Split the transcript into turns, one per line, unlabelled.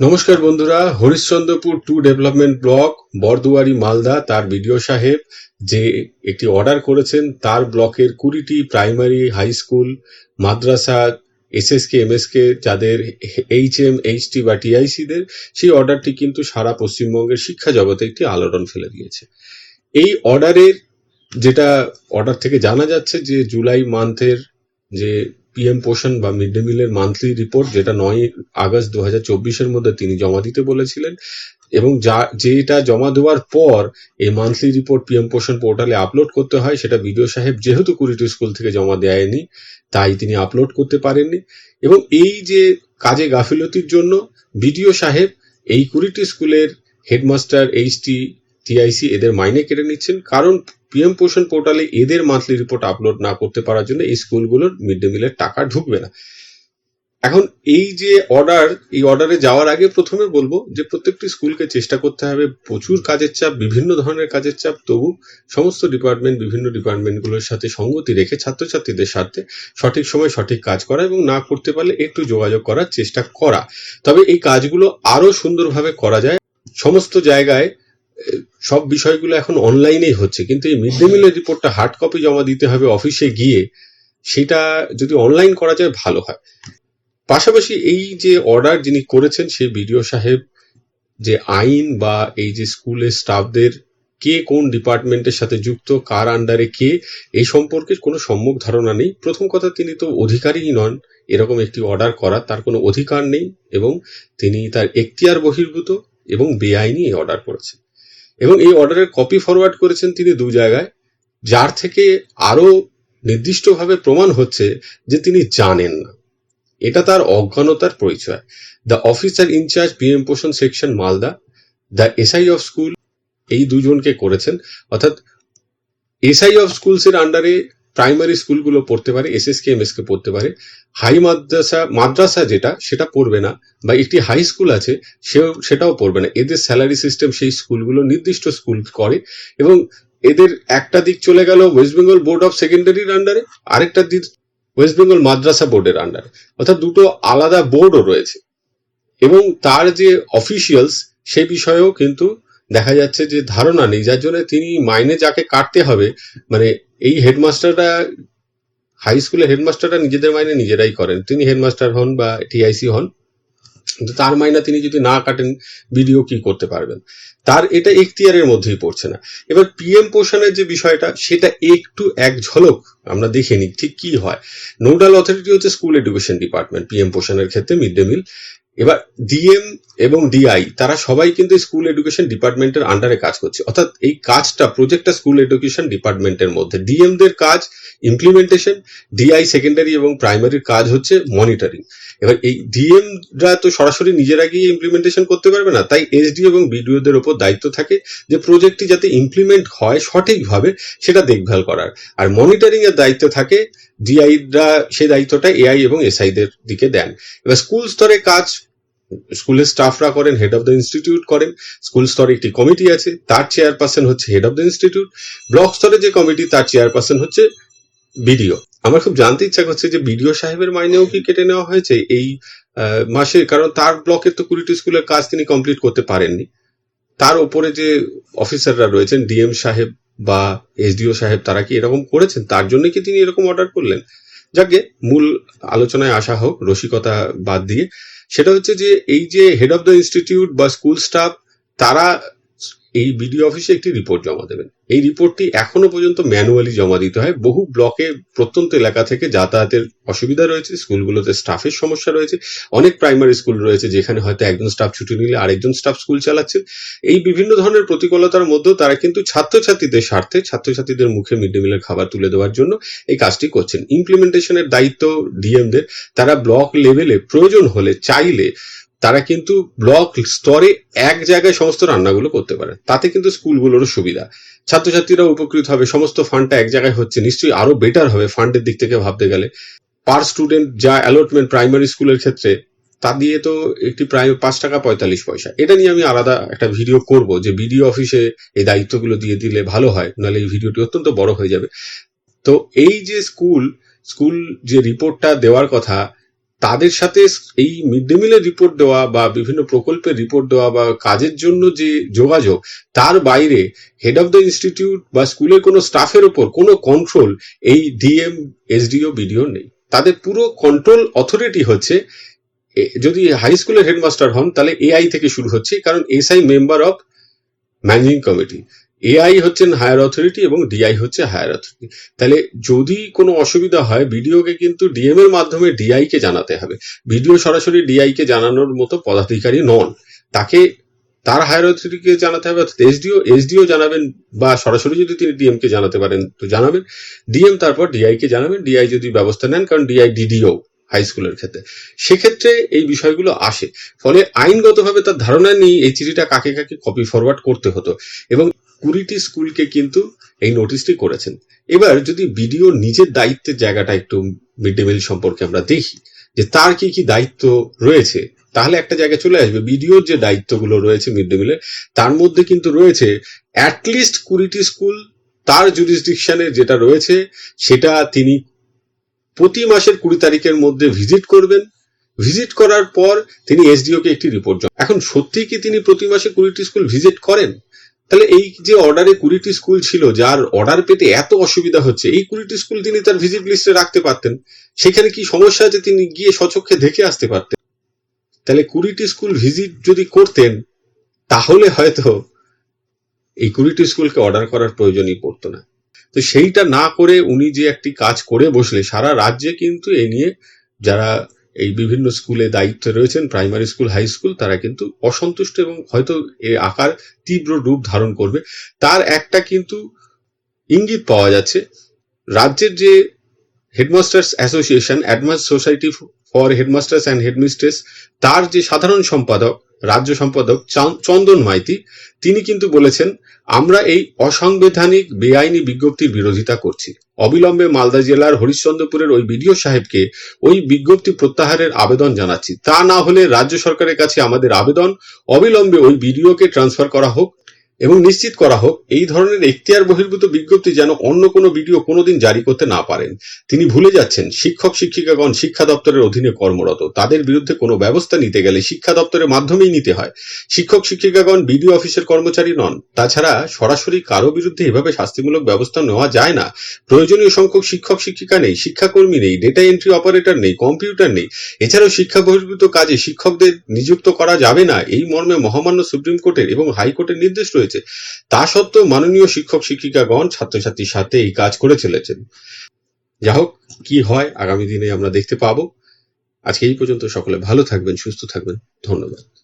নমস্কার বন্ধুরা, Harishchandrapur two development block, Barduari, Malda, তার বিডিও সাহেব, যে একটি অর্ডার করেছেন, তার ব্লকের কুড়িটি প্রাইমারি, হাই স্কুল, মাদ্রাসা, এসএসকে, এমএসকে, যাদের এইচ এম এইচ এইচটি বা টিআইসিদের, সেই অর্ডারটি কিন্তু সারা পশ্চিমবঙ্গের শিক্ষা জগতে একটি আলোড়ন ফেলে দিয়েছে। এই অর্ডারের যেটা অর্ডার থেকে জানা যাচ্ছে যে জুলাই মান্থের যে পিএম পোষণ বা মিড ডে মিলের মান্থলি রিপোর্ট যেটা নয় আগস্ট দু হাজার চব্বিশের মধ্যে তিনি জমা দিতে বলেছিলেন। এবং যা, যেটা জমা দেওয়ার পর এই মান্থলি রিপোর্ট পিএম পোষণ পোর্টালে আপলোড করতে হয়, সেটা বিডিও সাহেব যেহেতু কুড়িটি স্কুল থেকে জমা দেয়নি, তাই তিনি আপলোড করতে পারেননি। এবং এই যে কাজে গাফিলতির জন্য বিডিও সাহেব এই কুড়িটি স্কুলের হেডমাস্টার এইচটি টিআইসি এদের মাইনে কেটে নিচ্ছেন। কারণ পিএম পোষণ পোর্টালে এদের মান্থলি রিপোর্ট আপলোড না করতে পারার জন্য এই স্কুলগুলোর মিড ডে মিলের টাকা ঢুকবে না। এখন এই যে অর্ডার এই অর্ডারে যাওয়ার আগে প্রথমে বলব যে প্রত্যেকটি স্কুলকে চেষ্টা করতে হবে প্রচুর কাজের চাপ, বিভিন্ন ধরনের কাজের চাপ, তবু সমস্ত ডিপার্টমেন্ট বিভিন্ন ডিপার্টমেন্টগুলোর সাথে সঙ্গতি রেখে ছাত্রছাত্রীদের সাথে সঠিক সময় সঠিক কাজ করা এবং না করতে পারলে একটু যোগাযোগ করার চেষ্টা করা। তবে এই কাজগুলো আরও সুন্দরভাবে করা যায়। সমস্ত জায়গায় সব বিষয়গুলো এখন অনলাইনেই হচ্ছে, কিন্তু এই মিড ডে মিলের রিপোর্টটা হার্ড কপি জমা দিতে হবে অফিসে গিয়ে, সেটা যদি অনলাইন করা যায় ভালো হয়। পাশাপাশি এই যে অর্ডার যিনি করেছেন সেই বিডিও সাহেব, যে আইন বা এই যে স্কুলের স্টাফদের কে কোন ডিপার্টমেন্টের সাথে যুক্ত, কার আন্ডারে কে, এই সম্পর্কে কোনো সম্যক ধারণা নেই। প্রথম কথা, তিনি তো অধিকারীই নন, এরকম একটি অর্ডার করার তার কোনো অধিকার নেই এবং তিনি তার এখতিয়ার বহির্ভূত এবং বেআইনি অর্ডার করেছেন। এবং এই অর্ডারের কপি ফরওয়ার্ড করেছেন তিনি দু জায়গায়, যার থেকে আরও নির্দিষ্টভাবে প্রমাণ হচ্ছে যে তিনি জানেন না। এটা তার অজ্ঞানতার পরিচয়। The officer in-charge PM Poshan section Malda the SI of school এই দুজনকে করেছেন। অর্থাৎ এসআই অফ স্কুলসের আন্ডারে প্রাইমারি স্কুলগুলো পড়তে পারে এসএসকে এমএস কে পড়তে পারে। হাই মাদ্রাসা মাদ্রাসা যেটা, সেটা পড়বে না, বা একটি হাই স্কুল আছে, সেও, সেটাও পড়বে না। এদের স্যালারি সিস্টেম সেই স্কুলগুলো নির্দিষ্ট স্কুল করে, এবং এদের একটা দিক চলে গেল ওয়েস্ট বেঙ্গল বোর্ড অফ সেকেন্ডারির আন্ডারে, আরেকটা দিক ওয়েস্ট বেঙ্গল মাদ্রাসা বোর্ডের আন্ডারে। অর্থাৎ দুটো আলাদা বোর্ডও রয়েছে। এবং তার যে অফিসিয়ালস, সে বিষয়েও কিন্তু দেখা যাচ্ছে যে ধারণা নেই। যার জন্য তিনি মাইনে যাকে কাটতে হবে মানে এই হেডমাস্টাররা হাই স্কুলের হেডমাস্টাররা নিজেদের মাইনে নিজেরাই করেন। তিনি হেডমাস্টার হন বা টিআইসি হন। তার মাইনা তিনি যদি না কাটেন বিডিও কি করতে পারবেন? তার এটা এখতিয়ারের মধ্যেই পড়ছে না। এবার পিএম পোষণের যে বিষয়টা, সেটা একটু এক ঝলক আমরা দেখে নিই, ঠিক কি হয়? নোডাল অথরিটি হচ্ছে স্কুল এডুকেশন ডিপার্টমেন্ট পিএম পোষণের ক্ষেত্রে মিড ডে মিল এবার ডিএম এবং ডিআই তারা সবাই কিন্তু স্কুল এডুকেশন ডিপার্টমেন্টের আন্ডারে কাজ করছে। অর্থাৎ এই কাজটা প্রজেক্টটা স্কুল এডুকেশন ডিপার্টমেন্টের মধ্যে। ডিএম দের কাজ ইমপ্লিমেন্টেশন ডিআই সেকেন্ডারি এবং প্রাইমারির কাজ হচ্ছে মনিটরিং এবার এই ডিএম রা তো সরাসরি নিজেরা গিয়ে ইমপ্লিমেন্টেশন করতে পারবে না, তাই এসডি এবং বিডিও দের উপর দায়িত্ব থাকে যে প্রজেক্টটি যাতে ইমপ্লিমেন্ট হয় সঠিকভাবে সেটা দেখভাল করার। আর মনিটরিং এর দায়িত্ব থাকে ডিআইরা সেই দায়িত্বটা এআই এবং এসআই দের দিকে দেন। এবার স্কুল স্তরে কাজ স্কুলের স্টাফরা করেন হেড অফ দ্য ইনস্টিটিউট করেন স্কুল স্তরে একটি কমিটি আছে, তার চেয়ারপারসন হচ্ছে head of the institute block স্তরে যে কমিটি তার চেয়ারপারসন হচ্ছে বিডিও আমার খুব জানতে ইচ্ছা করছে যে বিডিও সাহেবের মাইনেও কি কেটে নেওয়া হয়েছে এই মাসে? কারণ তার ব্লকের তো কুড়িটি স্কুলের কাজ তিনি কমপ্লিট করতে পারেননি। তার উপরে যে অফিসাররা রয়েছেন ডিএম সাহেব বা এসডিও সাহেব, তারা কি এরকম করেছেন? তার জন্য কি তিনি এরকম অর্ডার করলেন? যাকে মূল আলোচনায় আসা হোক, রসিকতা বাদ দিয়ে সেটা হচ্ছে যে এই যে হেড অফ দ্য ইনস্টিটিউট বা স্কুল স্টাফ তারা এই বিডিও অফিসে একটি রিপোর্ট জমা দেবেন। এই রিপোর্টটি এখনও পর্যন্ত ম্যানুয়ালি জমা দিতে হয়। বহু ব্লকে প্রত্যন্ত এলাকা থেকে যাতায়াতের অসুবিধা রয়েছে, স্কুলগুলোতে স্টাফের সমস্যা রয়েছে, অনেক প্রাইমারি স্কুল রয়েছে যেখানে হয়তো একজন স্টাফ ছুটি নিলে আরেকজন স্টাফ স্কুল চালাচ্ছেন। এই বিভিন্ন ধরনের প্রতিকূলতার মধ্যেও তারা কিন্তু ছাত্রছাত্রীদের স্বার্থে, ছাত্রছাত্রীদের মুখে মিড ডে মিলের খাবার তুলে দেওয়ার জন্য এই কাজটি করছেন। ইমপ্লিমেন্টেশনের দায়িত্ব ডিএমদের তারা ব্লক লেভেলে প্রয়োজন হলে চাইলে তারা কিন্তু ব্লক স্তরে এক জায়গায় সমস্ত রান্নাগুলো করতে পারে। তাতে কিন্তু স্কুলগুলোরও সুবিধা। ছাত্রছাত্রীরা উপকৃত হবে, সমস্ত ফান্ডটা এক জায়গায় হচ্ছে। নিশ্চয়ই আরও বেটার হবে ফান্ডের দিক থেকে ভাবতে গেলে। পার স্টুডেন্ট যা অ্যালটমেন্ট প্রাইমারি স্কুলের ক্ষেত্রে, তা দিয়ে তো একটি প্রায় পাঁচ টাকা পঁয়তাল্লিশ পয়সা। এটা নিয়ে আমি আলাদা একটা ভিডিও করব যে বিডিও অফিসে এই দায়িত্বগুলো দিয়ে দিলে ভালো হয়, নাহলে এই ভিডিওটি অত্যন্ত বড় হয়ে যাবে। তো এই যে স্কুল স্কুল যে রিপোর্টটা দেওয়ার কথা তাদের সাথে এই মিড ডে মিলের রিপোর্ট দেওয়া বা বিভিন্ন প্রকল্পের রিপোর্ট দেওয়া বা কাজের জন্য যে যোগাযোগ, তার বাইরে হেড অফ দ্য ইনস্টিটিউট বা স্কুলের কোনো স্টাফের ওপর কোনো কন্ট্রোল এই ডিএম এসডিও বিডিও নেই। তাদের পুরো কন্ট্রোল অথরিটি হচ্ছে যদি হাই স্কুলের হেডমাস্টার হন তাহলে এআই থেকে শুরু হচ্ছে, কারণ SI member of managing committee AI হচ্ছেন হায়ার অথরিটি এবং ডিআই হচ্ছে হায়ার অথরিটি তাহলে যদি কোনো অসুবিধা হয় বিডিওকে কিন্তু ডিএম এর মাধ্যমে ডিআই কে জানাতে হবে। বিডিও সরাসরি ডিআই কে জানানোর মতো পদাধিকারী নন। তাকে তার হায়ার অথরিটিকে জানাতে হবে, অর্থাৎ এসডিও এসডিও জানাবেন বা সরাসরি যদি তিনি ডিএম কে জানাতে পারেন, তো জানাবেন। ডিএম তারপর ডিআই কে জানাবেন। ডিআই যদি ব্যবস্থা নেন, কারণ ডিআই ডিডিও হাই স্কুলের ক্ষেত্রে। সেক্ষেত্রে এই বিষয়গুলো আসে। ফলে আইনগতভাবে তার ধারণা নেই, এই চিঠিটা কাকে কাকে কপি ফরওয়ার্ড করতে হতো। এবং কুড়িটি স্কুলকে কিন্তু এই নোটিশটি করেছেন। এবার যদি বিডিও নিজের দায়িত্বের জায়গাটা একটু মিড ডে মিল সম্পর্কে আমরা দেখি, যে তার কি কি দায়িত্ব রয়েছে, তাহলে একটা জায়গায় চলে আসবে। বিডিওর যে দায়িত্বগুলো রয়েছে মিড ডে মিলে তার মধ্যে কিন্তু রয়েছে অ্যাটলিস্ট কুড়িটি স্কুল তার জুরিসডিকশনে যেটা রয়েছে, সেটা তিনি প্রতি মাসের কুড়ি তারিখের মধ্যে ভিজিট করবেন। ভিজিট করার পর তিনি এসডিও কে একটি রিপোর্ট এখন সত্যি কি তিনি প্রতি মাসে কুড়িটি স্কুল ভিজিট করেন? তাহলে এই যে অর্ডারে কুড়িটি স্কুল ছিল, যার অর্ডার পেতে এত অসুবিধা হচ্ছে, এই কুড়িটি স্কুল তিনি তার ভিজিট লিস্টে রাখতে পারতেন। সেখানে কি সমস্যা আছে তিনি গিয়ে সচক্ষে দেখে আসতে পারতেন? তাহলে কুড়িটি স্কুল ভিজিট যদি করতেন, তাহলে হয়তো এই কুড়িটি স্কুলকে অর্ডার করার প্রয়োজনই পড়তো না। তো সেইটা না করে উনি যে একটি কাজ করে বসলে, সারা রাজ্যে কিন্তু এ নিয়ে যারা এই বিভিন্ন স্কুলে দায়িত্বে রয়েছেন প্রাইমারি স্কুল হাই স্কুল তারা কিন্তু অসন্তুষ্ট এবং হয়তো এর আকার তীব্র রূপ ধারণ করবে। তার একটা কিন্তু ইঙ্গিত পাওয়া যাচ্ছে, রাজ্যের যে headmasters association ADAMAS society for headmasters and headmistress তার যে সাধারণ সম্পাদক, রাজ্য সম্পাদক চন্দন মাইতি, তিনি কিন্তু বলেছেন, আমরা এই অসাংবিধানিক বেআইনি বিজ্ঞপ্তির বিরোধিতা করছি। অবিলম্বে মালদা জেলার হরিশ্চন্দ্রপুরের ওই বিডিও সাহেবকে ওই বিজ্ঞপ্তি প্রত্যাহারের আবেদন জানাচ্ছি। তা না হলে রাজ্য সরকারের কাছে আমাদের আবেদন, অবিলম্বে ওই বিডিওকে ট্রান্সফার করা হোক। এবং নিশ্চিত করা হোক, এই ধরনের এখতিয়ার বহির্ভূত বিজ্ঞপ্তি যেন অন্য কোনো ভিডিও কোনোদিন জারি করতে না পারেন। তিনি ভুলে যাচ্ছেন, শিক্ষক, শিক্ষিকাগণ, শিক্ষা দপ্তরের অধীনে কর্মরত। তাদের বিরুদ্ধে কোনো ব্যবস্থা নিতে গেলে শিক্ষা দপ্তরের মাধ্যমেই নিতে হয়। শিক্ষক, শিক্ষিকাগণ বিডিও অফিসের কর্মচারী নন। তাছাড়া সরাসরি কারও বিরুদ্ধে এভাবে শাস্তিমূলক ব্যবস্থা নেওয়া যায় না। প্রয়োজনীয় সংখ্যক শিক্ষক, শিক্ষিকা নেই, শিক্ষাকর্মী নেই, ডেটা এন্ট্রি অপারেটর নেই, কম্পিউটার নেই। এছাড়াও শিক্ষা বহির্ভূত কাজে শিক্ষকদের নিযুক্ত করা যাবে না। এই মর্মে মহামান্য সুপ্রিম কোর্টের এবং হাইকোর্টের নির্দেশ রয়েছে। তা সত্ত্বেও মাননীয় শিক্ষক শিক্ষিকাগণ ছাত্রছাত্রীর সাথে এই কাজ করে চলেছেন। যা হোক, কি হয়, আগামী দিনে আমরা দেখতে পাবো। আজকে এই পর্যন্ত সকলে ভালো থাকবেন, সুস্থ থাকবেন। ধন্যবাদ।